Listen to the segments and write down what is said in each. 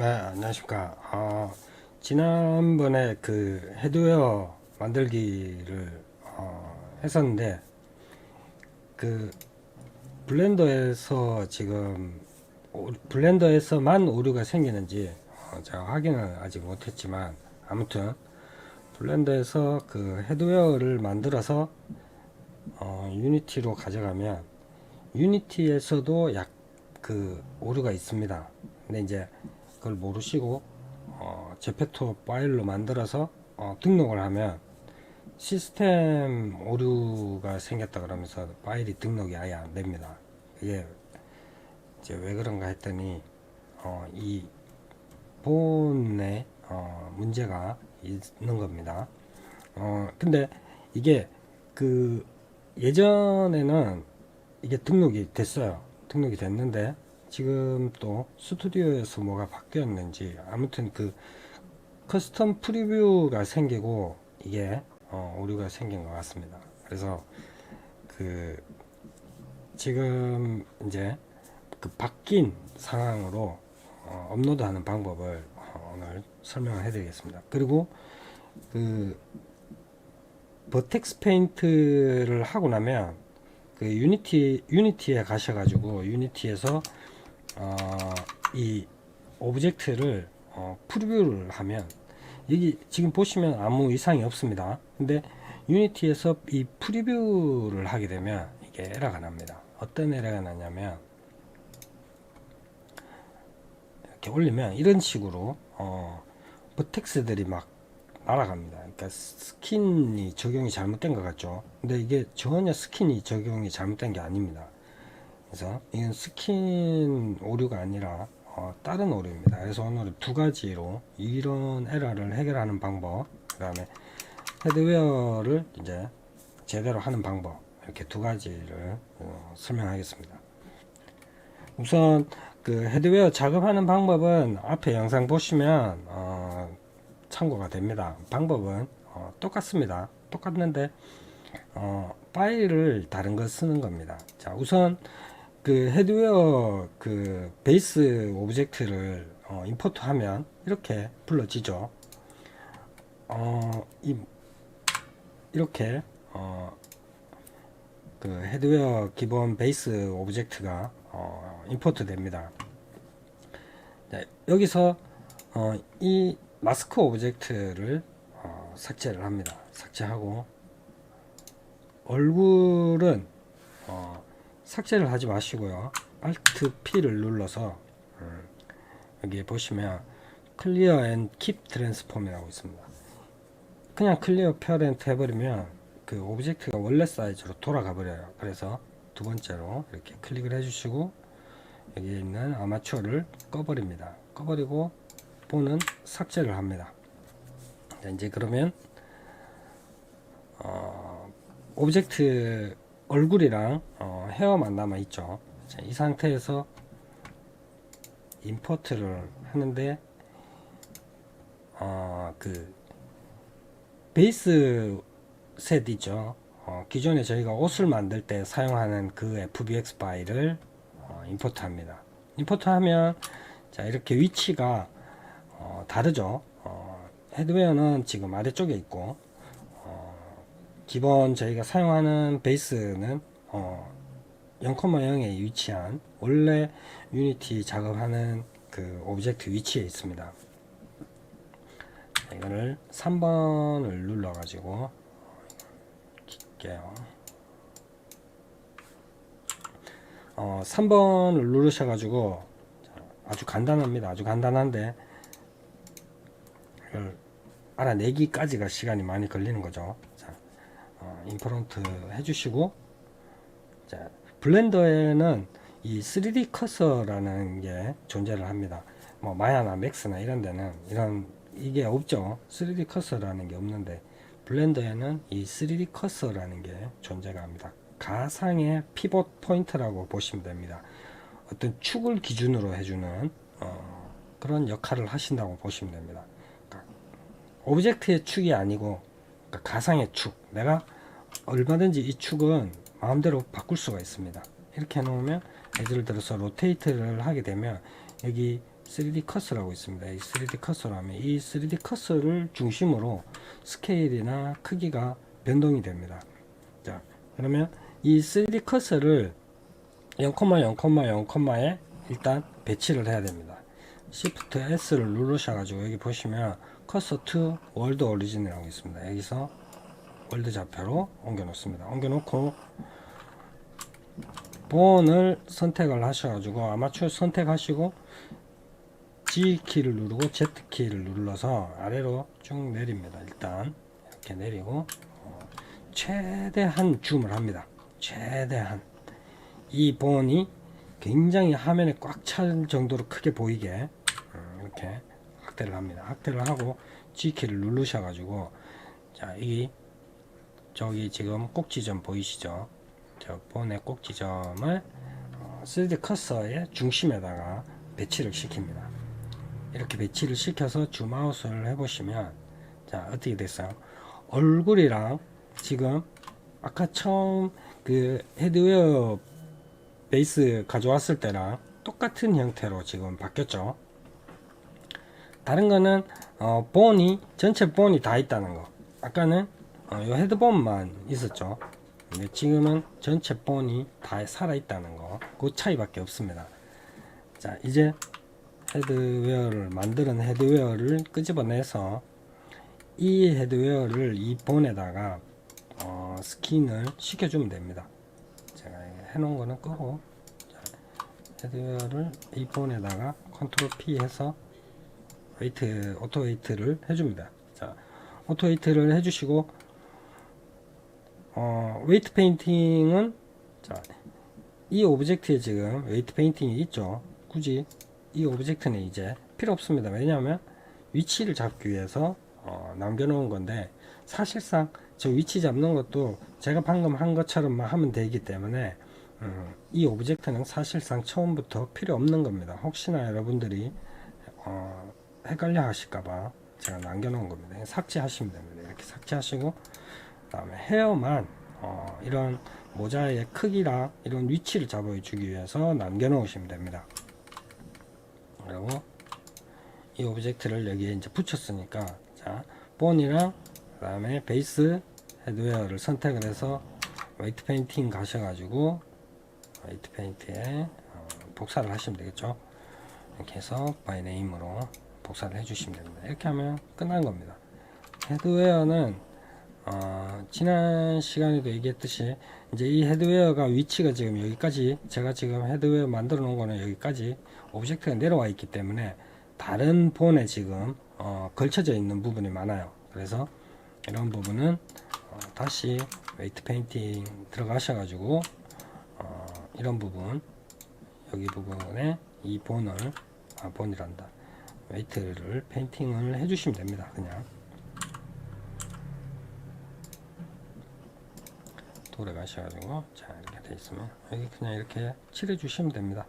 네, 안녕하십니까. 어, 지난번에 그 헤드웨어 만들기를 어, 했었는데 그 블렌더에서 지금 오- 블렌더에서만 오류가 생기는지 어, 제가 확인을 아직 못했지만 아무튼 블렌더에서 그 헤드웨어를 만들어서 어, 유니티로 가져가면 유니티에서도 약 그 오류가 있습니다. 근데 이제 그걸 모르시고 어, 제페토 파일로 만들어서 어, 등록을 하면 시스템 오류가 생겼다 그러면서 파일이 등록이 아예 안 됩니다. 이게 이제 왜 그런가 했더니 어, 이 본에 어, 문제가 있는 겁니다. 어, 근데 이게 그 예전에는 이게 등록이 됐어요. 등록이 됐는데 지금 또 스튜디오에서 뭐가 바뀌었는지 아무튼 그 커스텀 프리뷰가 생기고 이게 어, 오류가 생긴 것 같습니다. 그래서 그 지금 이제 그 바뀐 상황으로 어, 업로드하는 방법을 어, 오늘 설명을 해드리겠습니다. 그리고 그 버텍스 페인트를 하고 나면 그 유니티 유니티에 가셔가지고 유니티에서 어, 이 오브젝트를 어, 프리뷰를 하면 여기 지금 보시면 아무 이상이 없습니다. 근데 유니티에서 이 프리뷰를 하게 되면 이게 에러가 납니다. 어떤 에러가 나냐면 이렇게 올리면 이런 식으로 어, 버텍스들이 막 날아갑니다. 그러니까 스킨이 적용이 잘못된 것 같죠. 근데 이게 전혀 스킨이 적용이 잘못된 게 아닙니다. 그래서 이건 스킨 오류가 아니라 어, 다른 오류입니다. 그래서 오늘은 두 가지로 이런 에러를 해결하는 방법, 그 다음에 헤드웨어를 이제 제대로 하는 방법 이렇게 두 가지를 어, 설명하겠습니다. 우선 그 헤드웨어 작업하는 방법은 앞에 영상 보시면 어, 참고가 됩니다. 방법은 어, 똑같습니다. 똑같는데 어, 파일을 다른 거 쓰는 겁니다. 자, 우선 그 헤드웨어 그 베이스 오브젝트를 어, 임포트하면 이렇게 불러지죠. 어, 이, 이렇게 어, 그 헤드웨어 기본 베이스 오브젝트가 어, 임포트 됩니다. 네, 여기서 어, 이 마스크 오브젝트를 어, 삭제를 합니다. 삭제하고 얼굴은 어, 삭제를 하지 마시고요. Alt P를 눌러서 음, 여기 보시면 클리어 앤킵 트랜스폼이라고 있습니다. 그냥 클리어 페어렌트 해버리면 그 오브젝트가 원래 사이즈로 돌아가 버려요. 그래서 두 번째로 이렇게 클릭을 해주시고 여기 있는 아마추어를 꺼버립니다. 꺼버리고 본은 삭제를 합니다. 자, 이제 그러면 어, 오브젝트 얼굴이랑 어, 헤어만 남아 있죠. 자, 이 상태에서 임포트를 하는데 어, 그 베이스 셋 있죠. 어, 기존에 저희가 옷을 만들 때 사용하는 그 FBX 파일을 어, 임포트 합니다. 임포트 하면 자 이렇게 위치가 어, 다르죠. 어, 헤드웨어는 지금 아래쪽에 있고 어, 기본 저희가 사용하는 베이스는 어, 0,0에 위치한 원래 유니티 작업하는 그 오브젝트 위치에 있습니다. 자, 이거를 3번을 눌러 가지고 킬게요. 어, 3번을 누르셔 가지고 아주 간단합니다. 아주 간단한데 이걸 알아내기까지가 시간이 많이 걸리는 거죠. 자, 어, 임프런트 해주시고, 자, 블렌더에는 이 3D 커서라는 게 존재를 합니다. 뭐 마야나 맥스나 이런 데는 이런 이게 없죠. 3D 커서라는 게 없는데 블렌더에는 이 3D 커서라는 게 존재가 합니다. 가상의 피봇 포인트라고 보시면 됩니다. 어떤 축을 기준으로 해주는 어, 그런 역할을 하신다고 보시면 됩니다. 그러니까 오브젝트의 축이 아니고 그러니까 가상의 축. 내가 얼마든지 이 축은 마음대로 바꿀 수가 있습니다. 이렇게 해놓으면 예를 들어서 로테이트를 하게 되면 여기 3D 커서라고 있습니다. 이 3D 커서라면 이 3D 커서를 중심으로 스케일이나 크기가 변동이 됩니다. 자, 그러면 이 3D 커서를 0,0,0,에 일단 배치를 해야 됩니다. Shift S를 누르셔가지고 여기 보시면 커서 to 월드 오리진이라고 있습니다. 여기서 월드 좌표로 옮겨 놓습니다. 옮겨 놓고 본을 선택을 하셔가지고 아마추어 선택하시고 G 키를 누르고 Z 키를 눌러서 아래로 쭉 내립니다. 일단 이렇게 내리고 어, 최대한 줌을 합니다. 최대한 이 본이 굉장히 화면에 꽉 찰 정도로 크게 보이게 음, 이렇게 확대를 합니다. 확대를 하고 G 키를 누르셔가지고 자 이 저기 지금 꼭지점 보이시죠? 저 본의 꼭지점을 어, 3D 커서의 중심에다가 배치를 시킵니다. 이렇게 배치를 시켜서 줌아웃을 해보시면 자 어떻게 됐어요? 얼굴이랑 지금 아까 처음 그 헤드웨어 베이스 가져왔을 때랑 똑같은 형태로 지금 바뀌었죠. 다른 거는 어, 본이 전체 본이 다 있다는 거. 아까는 어, 요 헤드본만 있었죠. 근데 지금은 전체 본이 다 살아 있다는 거. 그 차이밖에 없습니다. 자, 이제 헤드웨어를 만드는 헤드웨어를 끄집어내서 이 헤드웨어를 이 본에다가 어, 스킨을 시켜주면 됩니다. 제가 해놓은 거는 끄고 자, 헤드웨어를 이 본에다가 컨트롤 P 해서 웨이트 오토 웨이트를 해줍니다. 자, 오토 웨이트를 해주시고 어, 웨이트 페인팅은 자, 이 오브젝트에 지금 웨이트 페인팅이 있죠. 굳이 이 오브젝트는 이제 필요 없습니다. 왜냐하면 위치를 잡기 위해서 어, 남겨놓은 건데 사실상 저 위치 잡는 것도 제가 방금 한 것처럼만 하면 되기 때문에 음, 이 오브젝트는 사실상 처음부터 필요 없는 겁니다. 혹시나 여러분들이 어, 헷갈려 하실까봐 제가 남겨놓은 겁니다. 삭제하시면 됩니다. 이렇게 삭제하시고 그 다음에 헤어만 어, 이런 모자의 크기랑 이런 위치를 잡아주기 위해서 남겨놓으시면 됩니다. 그리고 이 오브젝트를 여기에 이제 붙였으니까 자 본이랑 그 다음에 베이스 헤드웨어를 선택을 해서 웨이트 페인팅 가셔가지고 웨이트 페인트에 어, 복사를 하시면 되겠죠. 이렇게 해서 바이 네임으로 복사를 해주시면 됩니다. 이렇게 하면 끝난 겁니다. 헤드웨어는 어, 지난 시간에도 얘기했듯이 이제 이 헤드웨어가 위치가 지금 여기까지 제가 지금 헤드웨어 만들어 놓은 거는 여기까지 오브젝트가 내려와 있기 때문에 다른 본에 지금 어, 걸쳐져 있는 부분이 많아요. 그래서 이런 부분은 어, 다시 웨이트 페인팅 들어가셔 가지고 어, 이런 부분 여기 부분에 이 본을 아 본이란다 웨이트를 페인팅을 해주시면 됩니다. 그냥 돌에 가셔가지고 자 이렇게 돼 있으면 여기 그냥 이렇게 칠해 주시면 됩니다.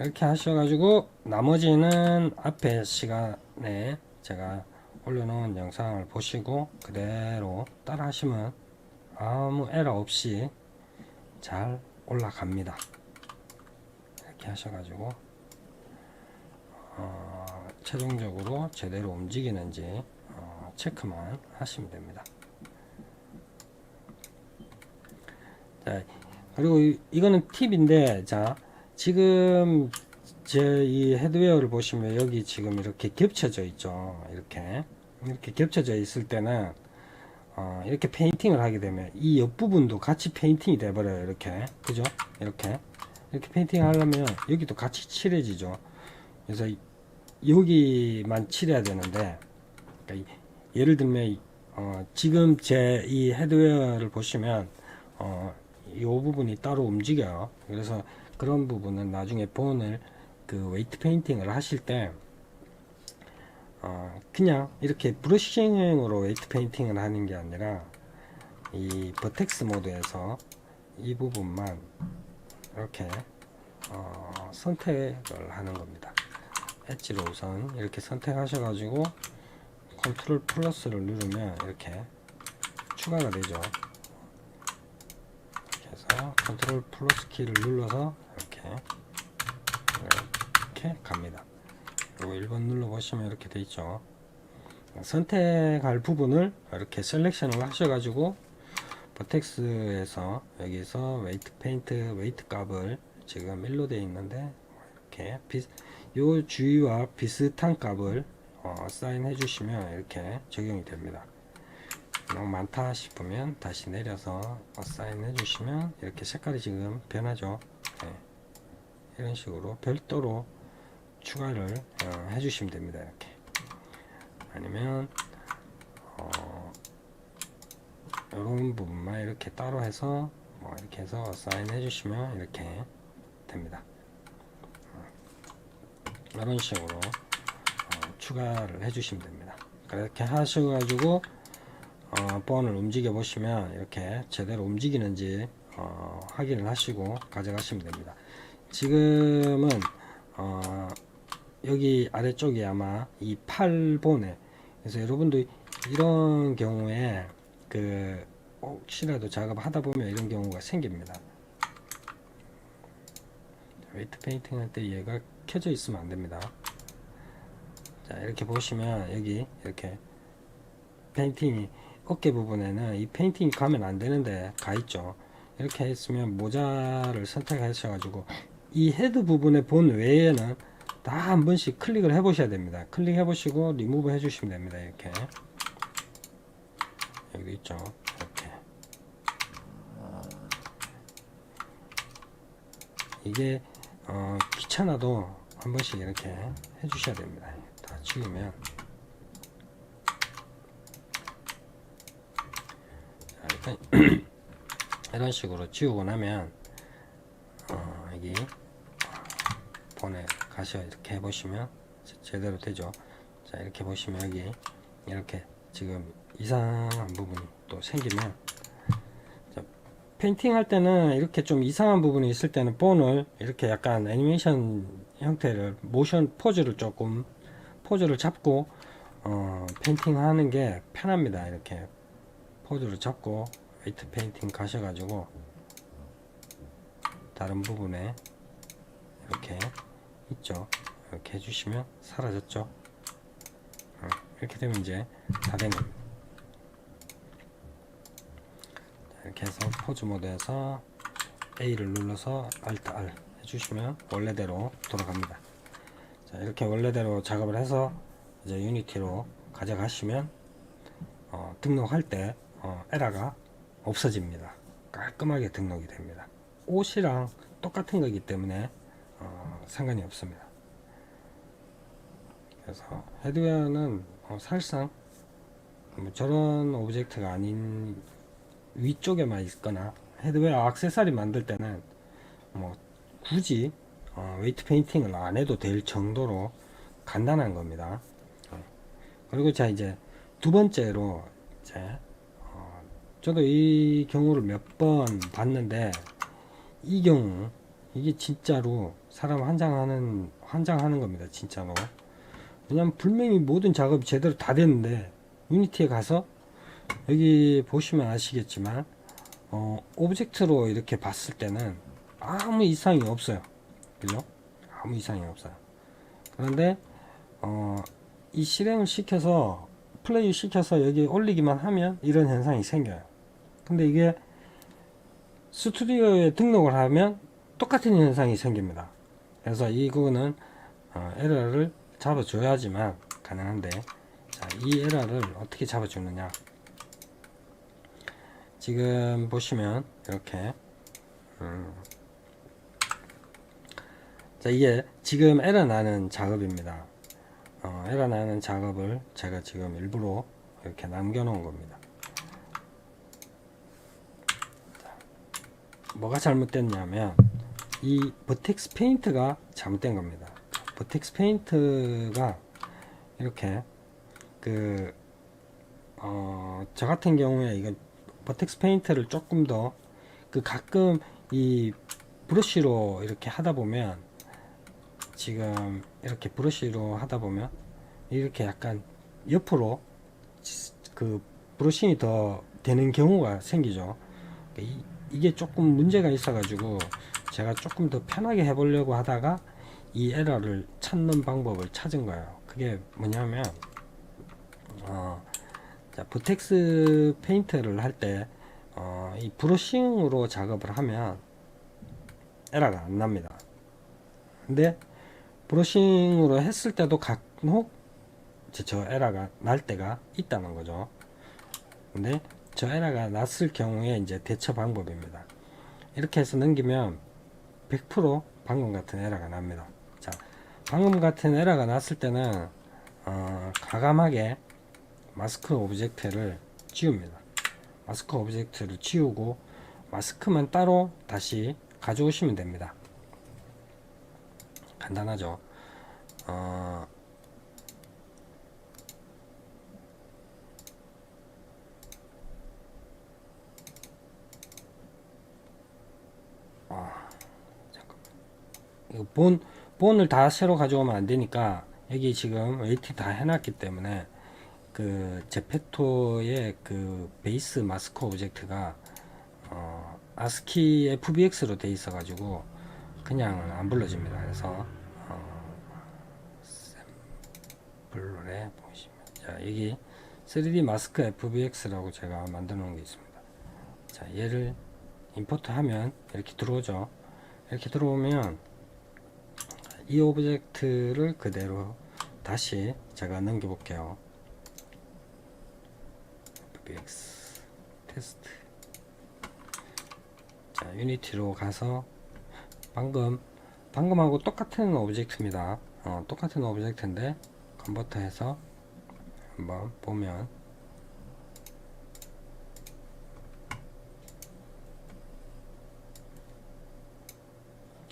이렇게 하셔가지고 나머지는 앞에 시간에 제가 올려놓은 영상을 보시고 그대로 따라 하시면 아무 에러 없이 잘 올라갑니다 이렇게 하셔가지고 어, 최종적으로 제대로 움직이는지 어, 체크만 하시면 됩니다. 자, 그리고 이, 이거는 팁인데 자 지금 제 이 헤드웨어를 보시면 여기 지금 이렇게 겹쳐져 있죠 이렇게. 이렇게 겹쳐져 있을 때는 어, 이렇게 페인팅을 하게 되면 이 옆부분도 같이 페인팅이 돼 버려요 이렇게. 그죠? 이렇게. 이렇게 페인팅 하려면 여기도 같이 칠해지죠. 그래서 이- 여기만 칠해야 되는데 그러니까 이- 예를 들면 어, 지금 제 이 헤드웨어를 보시면 어, 이 부분이 따로 움직여요 그래서 그런 부분은 나중에 본을 그 웨이트 페인팅을 하실 때 어, 그냥 이렇게 브러싱으로 웨이트 페인팅을 하는 게 아니라 이 버텍스 모드에서 이 부분만 이렇게 어, 선택을 하는 겁니다. 엣지로 우선 이렇게 선택하셔가지고 컨트롤 플러스를 누르면 이렇게 추가가 되죠. 그래서 컨트롤 플러스 키를 눌러서 이렇게 이렇게 갑니다. 그리고 1번 눌러보시면 이렇게 돼 있죠. 선택할 부분을 이렇게 셀렉션을 하셔가지고 버텍스에서 여기서 웨이트 페인트 웨이트 값을 지금 1로 되어 있는데 이렇게 비, 요 주위와 비슷한 값을 어, 사인해 주시면 이렇게 적용이 됩니다. 너무 많다 싶으면 다시 내려서 사인 해 주시면 이렇게 색깔이 지금 변하죠. 네. 이런 식으로 별도로 추가를 어, 해 주시면 됩니다. 이렇게 아니면 어, 이런 부분만 이렇게 따로 해서 뭐 이렇게 해서 사인 해 주시면 이렇게 됩니다. 어, 이런 식으로 어, 추가를 해주시면 됩니다. 그렇게 하셔가지고 어, 본을 움직여 보시면 이렇게 제대로 움직이는지 어, 확인을 하시고 가져가시면 됩니다. 지금은 어, 여기 아래쪽에 아마 이 8본에 그래서 여러분도 이런 경우에 그 혹시라도 작업하다 보면 이런 경우가 생깁니다. 웨이트 페인팅 할 때 얘가 켜져 있으면 안 됩니다. 자 이렇게 보시면 여기 이렇게 페인팅이 어깨 부분에는 이 페인팅이 가면 안 되는데 가 있죠. 이렇게 했으면 모자를 선택하셔 가지고 이 헤드 부분의 본 외에는 다 한 번씩 클릭을 해 보셔야 됩니다. 클릭해 보시고 리무브 해 주시면 됩니다. 이렇게 여기도 있죠. 이렇게 이게 어, 귀찮아도 한 번씩 이렇게 해 주셔야 됩니다. 다 지우면 자, 일단 이런 식으로 지우고 나면 어, 여기 본에 가셔 이렇게 해보시면 제- 제대로 되죠. 자 이렇게 보시면 여기 이렇게 지금 이상한 부분이 또 생기면 자, 페인팅 할 때는 이렇게 좀 이상한 부분이 있을 때는 본을 이렇게 약간 애니메이션 형태를 모션 포즈를 조금 포즈를 잡고 어, 페인팅 하는 게 편합니다. 이렇게 포즈를 잡고 웨이트 페인팅 가셔가지고 다른 부분에 이렇게 있죠. 이렇게 해주시면 사라졌죠. 어, 이렇게 되면 이제 다 된 겁니다 자, 이렇게 해서 포즈 모드에서 A를 눌러서 Alt R 해주시면 원래대로 돌아갑니다 자 이렇게 원래대로 작업을 해서 이제 유니티로 가져가시면 어, 등록할 때 어, 에러가 없어집니다. 깔끔하게 등록이 됩니다. 옷이랑 똑같은 거기 때문에 어, 상관이 없습니다. 그래서 헤드웨어는 어, 사실상 뭐 저런 오브젝트가 아닌 위쪽에만 있거나 헤드웨어 액세서리 만들 때는 뭐 굳이 어, 웨이트 페인팅을 안 해도 될 정도로 간단한 겁니다. 어. 그리고 자 이제 두 번째로 이제 어, 저도 이 경우를 몇 번 봤는데 이 경우 이게 진짜로 사람 환장하는 환장하는 겁니다 진짜로 왜냐면 분명히 모든 작업이 제대로 다 됐는데 유니티에 가서 여기 보시면 아시겠지만 어, 오브젝트로 이렇게 봤을 때는 아무 이상이 없어요 그죠 아무 이상이 없어요 그런데 어, 이 실행을 시켜서 플레이 시켜서 여기 올리기만 하면 이런 현상이 생겨요. 근데 이게 스튜디오에 등록을 하면 똑같은 현상이 생깁니다. 그래서 이거는 어, 에러를 잡아줘야지만 가능한데 자, 이 에러를 어떻게 잡아주느냐 지금 보시면 이렇게 음, 자 이게 지금 에러 나는 작업입니다. 어, 에러 나는 작업을 제가 지금 일부러 이렇게 남겨 놓은 겁니다. 자, 뭐가 잘못됐냐면 이 버텍스 페인트가 잘못된 겁니다. 버텍스 페인트가 이렇게 그 어, 저 같은 경우에 이건 버텍스 페인트를 조금 더 그 가끔 이 브러쉬로 이렇게 하다 보면 지금 이렇게 브러쉬로 하다 보면 이렇게 약간 옆으로 그 브러싱이 더 되는 경우가 생기죠. 이 이게 조금 문제가 있어 가지고 제가 조금 더 편하게 해 보려고 하다가 이 에러를 찾는 방법을 찾은 거예요. 그게 뭐냐면 어, 자, 부텍스 페인트를 할때 어, 이 브러싱으로 작업을 하면 에러가 안 납니다. 근데 브러싱으로 했을 때도 간혹 저 에러가 날 때가 있다는 거죠. 근데 저 에러가 났을 경우에 이제 대처 방법입니다. 이렇게 해서 넘기면 100% 방금 같은 에러가 납니다. 자, 방금 같은 에러가 났을 때는 어, 가감하게 마스크 오브젝트를 지웁니다. 마스크 오브젝트를 지우고 마스크만 따로 다시 가져오시면 됩니다. 간단하죠. 어, 아, 잠깐만. 본, 본을 다 새로 가져오면 안 되니까 여기 지금 웨이트 다 해놨기 때문에 그 제페토의 그 베이스 마스크 오브젝트가 어, 아스키 FBX로 돼 있어 가지고 그냥 안 불러집니다. 그래서 어, 샘플에 보시면 자 여기 3D 마스크 FBX라고 제가 만들어 놓은 게 있습니다. 자 얘를 임포트 하면 이렇게 들어오죠. 이렇게 들어오면 이 오브젝트를 그대로 다시 제가 넘겨 볼게요. FBX 테스트. 자 유니티로 가서 방금 방금하고 똑같은 오브젝트입니다. 어, 똑같은 오브젝트인데 컨버터 해서 한번 보면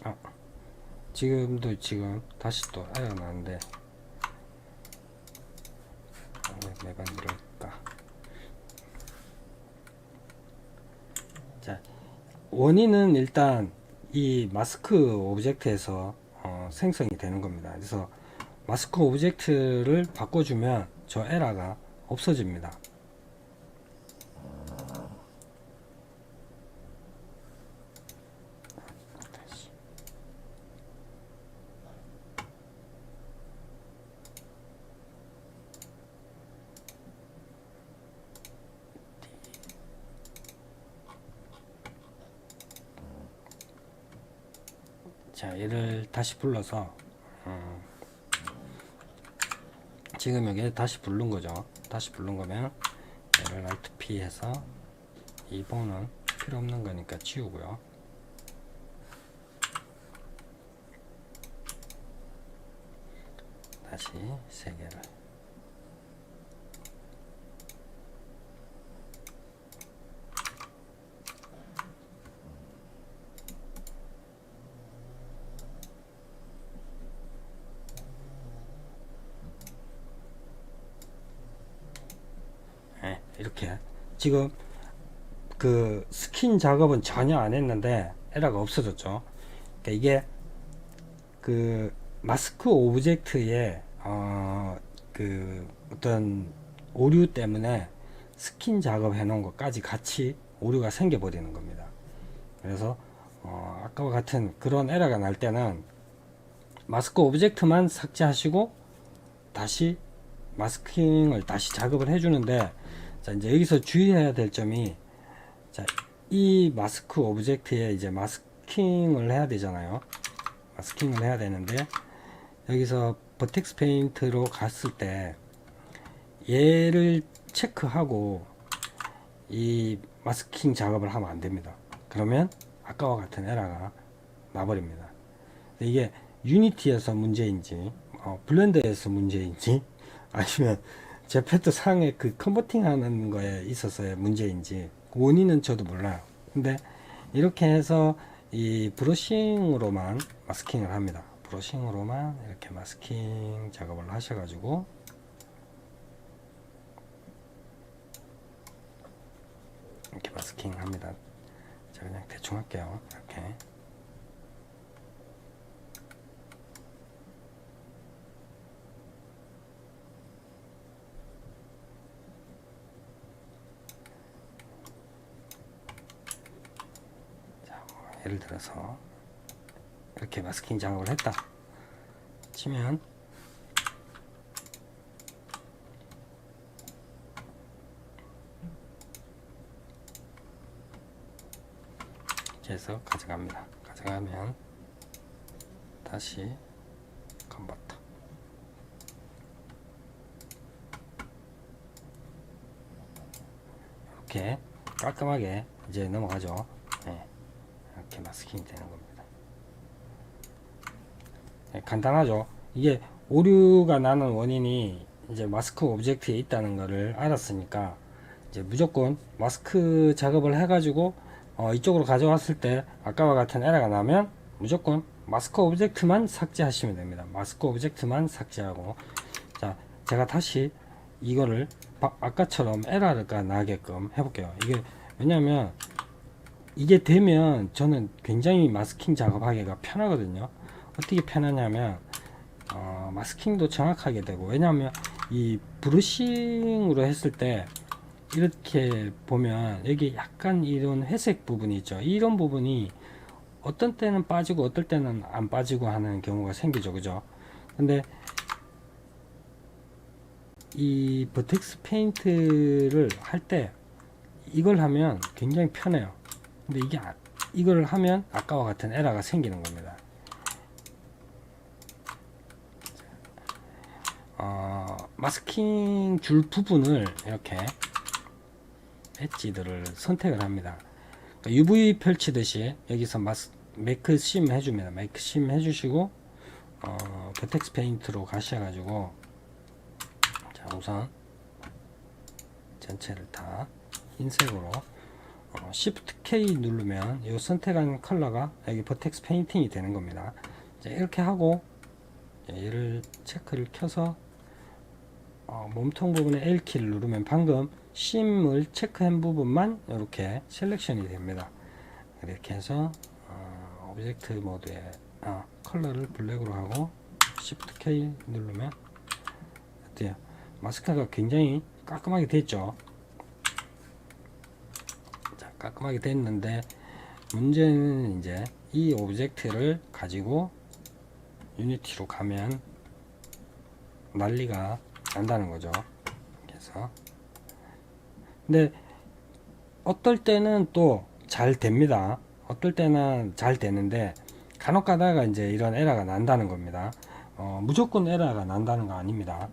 아, 지금도 지금 다시 또 에러 나는데. 왜 매번 이럴까 자 원인은 일단 이 마스크 오브젝트에서 어, 생성이 되는 겁니다. 그래서 마스크 오브젝트를 바꿔주면 저 에러가 없어집니다. 다시. 자 얘를 다시 불러서 음, 지금 여기 다시 부른 거죠. 다시 부른 거면 얘를 Alt P 해서 2번은 필요 없는 거니까 지우고요. 다시 세 개를 예, 이렇게 지금 그 스킨 작업은 전혀 안 했는데 에러가 없어졌죠. 그러니까 이게 그 마스크 오브젝트의 어, 그 어떤 오류 때문에 스킨 작업 해 놓은 것까지 같이 오류가 생겨 버리는 겁니다. 그래서 어, 아까와 같은 그런 에러가 날 때는 마스크 오브젝트만 삭제하시고 다시 마스킹을 다시 작업을 해주는데 자 이제 여기서 주의해야 될 점이 자 이 마스크 오브젝트에 이제 마스킹을 해야 되잖아요. 마스킹을 해야 되는데 여기서 버텍스 페인트로 갔을 때 얘를 체크하고 이 마스킹 작업을 하면 안 됩니다. 그러면 아까와 같은 에러가 나버립니다. 이게 유니티에서 문제인지 어, 블렌더에서 문제인지 아니면 제페토 상의 그 컨버팅 하는 거에 있어서의 문제인지 그 원인은 저도 몰라요. 근데 이렇게 해서 이 브러싱으로만 마스킹을 합니다. 브러싱으로만 이렇게 마스킹 작업을 하셔가지고 이렇게 마스킹 합니다. 자 그냥 대충 할게요. 이렇게 예를 들어서 이렇게 마스킹 작업을 했다 치면 해서 가져갑니다. 가져가면 다시 컨버터 이렇게 깔끔하게 이제 넘어가죠. 마스킹이 되는 겁니다. 네, 간단하죠. 이게 오류가 나는 원인이 이제 마스크 오브젝트에 있다는 것을 알았으니까 이제 무조건 마스크 작업을 해가지고 어, 이쪽으로 가져왔을 때 아까와 같은 에러가 나면 무조건 마스크 오브젝트만 삭제하시면 됩니다. 마스크 오브젝트만 삭제하고 자 제가 다시 이거를 바- 아까처럼 에러가 나게끔 해볼게요. 이게 왜냐면 이게 되면 저는 굉장히 마스킹 작업하기가 편하거든요. 어떻게 편하냐면 어, 마스킹도 정확하게 되고 왜냐하면 이 브러싱으로 했을 때 이렇게 보면 여기 약간 이런 회색 부분이 있죠. 이런 부분이 어떤 때는 빠지고 어떨 때는 안 빠지고 하는 경우가 생기죠. 그죠? 근데 이 버텍스 페인트를 할 때 이걸 하면 굉장히 편해요. 근데 이게 아- 이걸 하면 아까와 같은 에러가 생기는 겁니다. 어, 마스킹 줄 부분을 이렇게 엣지들을 선택을 합니다. 그러니까 UV 펼치듯이 여기서 마스, 메이크 심 해줍니다. 메이크 심 해주시고 어, 버텍스 페인트로 가셔가지고 자 우선 전체를 다 흰색으로 어, Shift K 누르면 이 선택한 컬러가 여기 버텍스 페인팅이 되는 겁니다. 자, 이렇게 하고 얘를 체크를 켜서 어, 몸통 부분에 L키를 누르면 방금 심을 체크한 부분만 이렇게 셀렉션이 됩니다. 이렇게 해서 어, 오브젝트 모드에 아, 컬러를 블랙으로 하고 Shift K 누르면 어때요? 마스크가 굉장히 깔끔하게 됐죠. 자, 깔끔하게 됐는데 문제는 이제 이 오브젝트를 가지고 유니티로 가면 난리가 난다는 거죠. 그래서 근데 어떨 때는 또 잘 됩니다. 어떨 때는 잘 되는데 간혹 가다가 이제 이런 에러가 난다는 겁니다. 어, 무조건 에러가 난다는 거 아닙니다.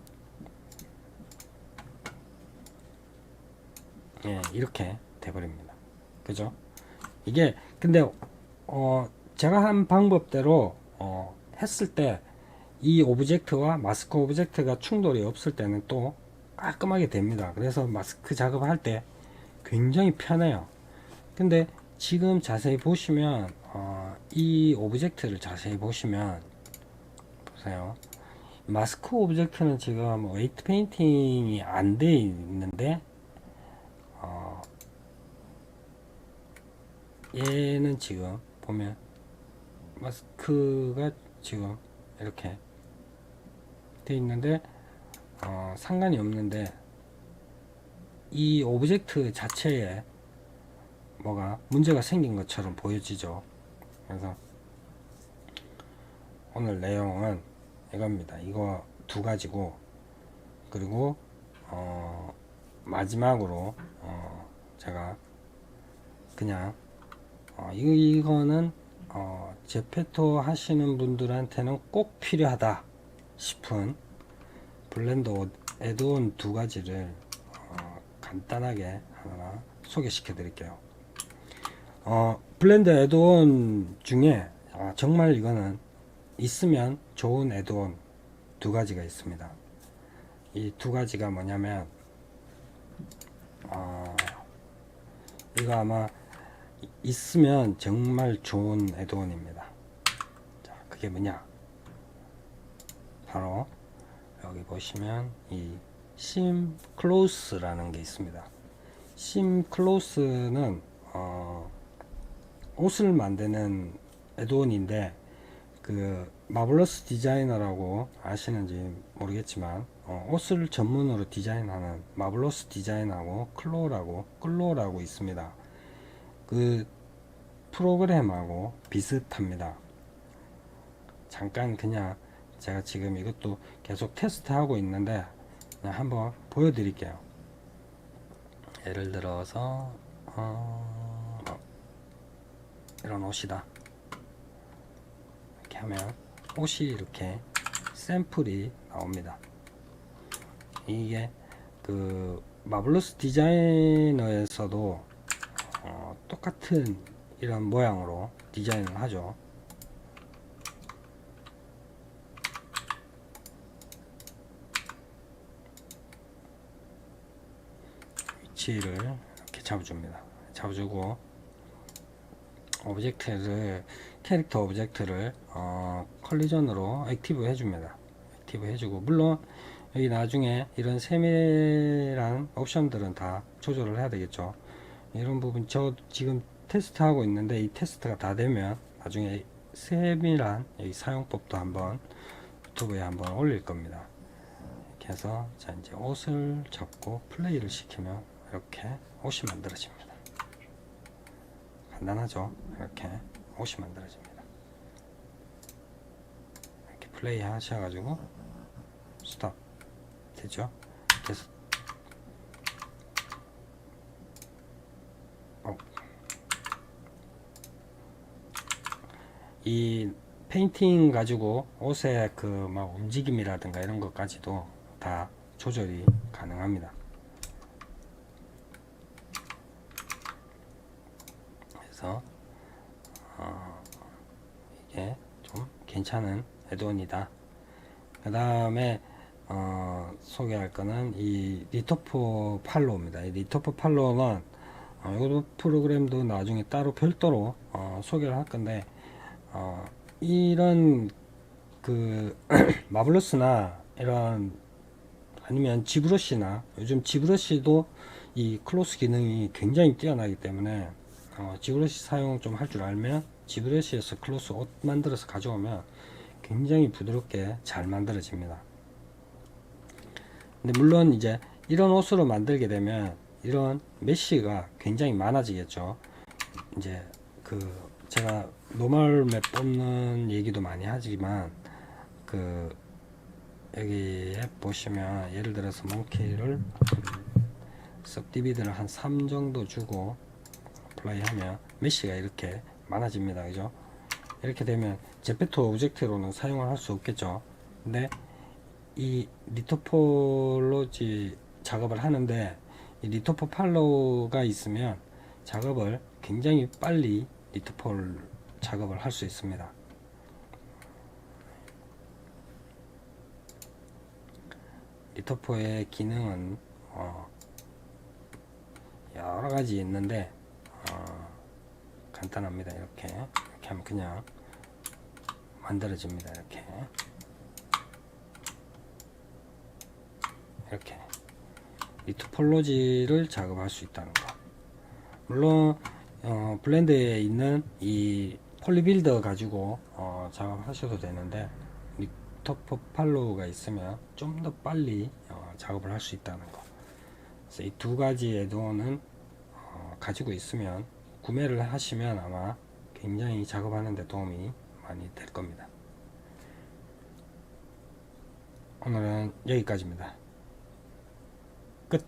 예, 이렇게 돼버립니다. 그죠? 이게 근데 어, 제가 한 방법대로 어, 했을 때 이 오브젝트와 마스크 오브젝트가 충돌이 없을 때는 또 깔끔하게 됩니다. 그래서 마스크 작업할 때 굉장히 편해요. 근데 지금 자세히 보시면 어, 이 오브젝트를 자세히 보시면 보세요. 마스크 오브젝트는 지금 웨이트 페인팅이 안 돼 있는데 어, 얘는 지금 보면 마스크가 지금 이렇게 돼 있는데 어, 상관이 없는데 이 오브젝트 자체에 뭐가 문제가 생긴 것처럼 보여지죠. 그래서 오늘 내용은 이겁니다. 이거 두 가지고 그리고 어, 마지막으로 어, 제가 그냥 어, 이- 이거는 어, 제페토 하시는 분들한테는 꼭 필요하다 싶은 블렌더 애드온 두 가지를 어, 간단하게 하나 소개시켜 드릴게요. 어, 블렌더 애드온 중에 아, 정말 이거는 있으면 좋은 애드온 두 가지가 있습니다. 이 두 가지가 뭐냐면 어, 이거 아마 있으면 정말 좋은 애드온입니다. 자, 그게 뭐냐? 바로 여기 보시면 이 심 클로스라는 게 있습니다. 심 클로스는 어, 옷을 만드는 애드온인데 그 마블러스 디자이너라고 아시는지 모르겠지만 어, 옷을 전문으로 디자인하는 마블러스 디자인하고 클로라고 클로라고 있습니다. 그 프로그램하고 비슷합니다. 잠깐 그냥 제가 지금 이것도 계속 테스트하고 있는데 그냥 한번 보여드릴게요. 예를 들어서 어, 뭐 이런 옷이다. 이렇게 하면 옷이 이렇게 샘플이 나옵니다. 이게 그 마블러스 디자이너에서도 어, 똑같은 이런 모양으로 디자인을 하죠. 위치를 이렇게 잡아줍니다. 잡아주고 오브젝트를 캐릭터 오브젝트를 어, 컬리전으로 액티브 해줍니다. 액티브 해주고 물론 여기 나중에 이런 세밀한 옵션들은 다 조절을 해야 되겠죠. 이런 부분 저 지금 테스트하고 있는데 이 테스트가 다 되면 나중에 세밀한 이 사용법도 한번 유튜브에 한번 올릴 겁니다. 이렇게 해서 자 이제 옷을 잡고 플레이를 시키면 이렇게 옷이 만들어집니다. 간단하죠? 이렇게 옷이 만들어집니다. 이렇게 플레이 하셔가지고 스톱 되죠? 그래서 이 페인팅 가지고 옷의 그 막 움직임이라든가 이런 것까지도 다 조절이 가능합니다. 그래서 어, 이게 좀 괜찮은 애드온이다. 그 다음에 어, 소개할 거는 이 리토프 팔로우입니다. 이 리토프 팔로우는 어, 이 프로그램도 나중에 따로 별도로 어, 소개를 할 건데 어, 이런 그 마블러스나 이런 아니면 지브러시나 요즘 지브러시도 이 클로스 기능이 굉장히 뛰어나기 때문에 어, 지브러시 사용 좀 할 줄 알면 지브러시에서 클로스 옷 만들어서 가져오면 굉장히 부드럽게 잘 만들어집니다. 근데 물론 이제 이런 옷으로 만들게 되면 이런 메쉬가 굉장히 많아지겠죠. 이제 그 제가 노멀 맵 뽑는 얘기도 많이 하지만 그 여기에 보시면 예를 들어서 몽키를 सब디비드를 한 3 정도 주고 플레이 하면 메쉬가 이렇게 많아집니다. 그죠? 이렇게 되면 제페토 오브젝트로는 사용을 할 수 없겠죠. 근데 이 리토폴로지 작업을 하는데 이 리토폴 팔로우가 있으면 작업을 굉장히 빨리 리토폴 작업을 할 수 있습니다. 리토포의 기능은 어, 여러 가지 있는데 어, 간단합니다. 이렇게 이렇게 하면 그냥 만들어집니다. 이렇게 이렇게 이 토폴로지를 작업할 수 있다는 거. 물론 어, 블렌드에 있는 이 폴리빌더 가지고 어, 작업하셔도 되는데 리토퍼 팔로우가 있으면 좀 더 빨리 어, 작업을 할 수 있다는 거. 그래서 이 두 가지 애드온은 어, 가지고 있으면 구매를 하시면 아마 굉장히 작업하는 데 도움이 많이 될 겁니다. 오늘은 여기까지입니다. 끝.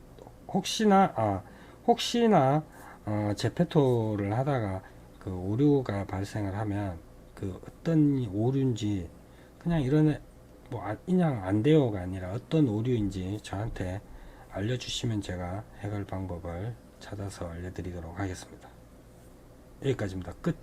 혹시나 아 혹시나 어, 제페토를 하다가 그 오류가 발생을 하면 그 어떤 오류인지 그냥 이런 애- 뭐 아- 그냥 안 돼요가 아니라 어떤 오류인지 저한테 알려주시면 제가 해결 방법을 찾아서 알려드리도록 하겠습니다. 여기까지입니다. 끝.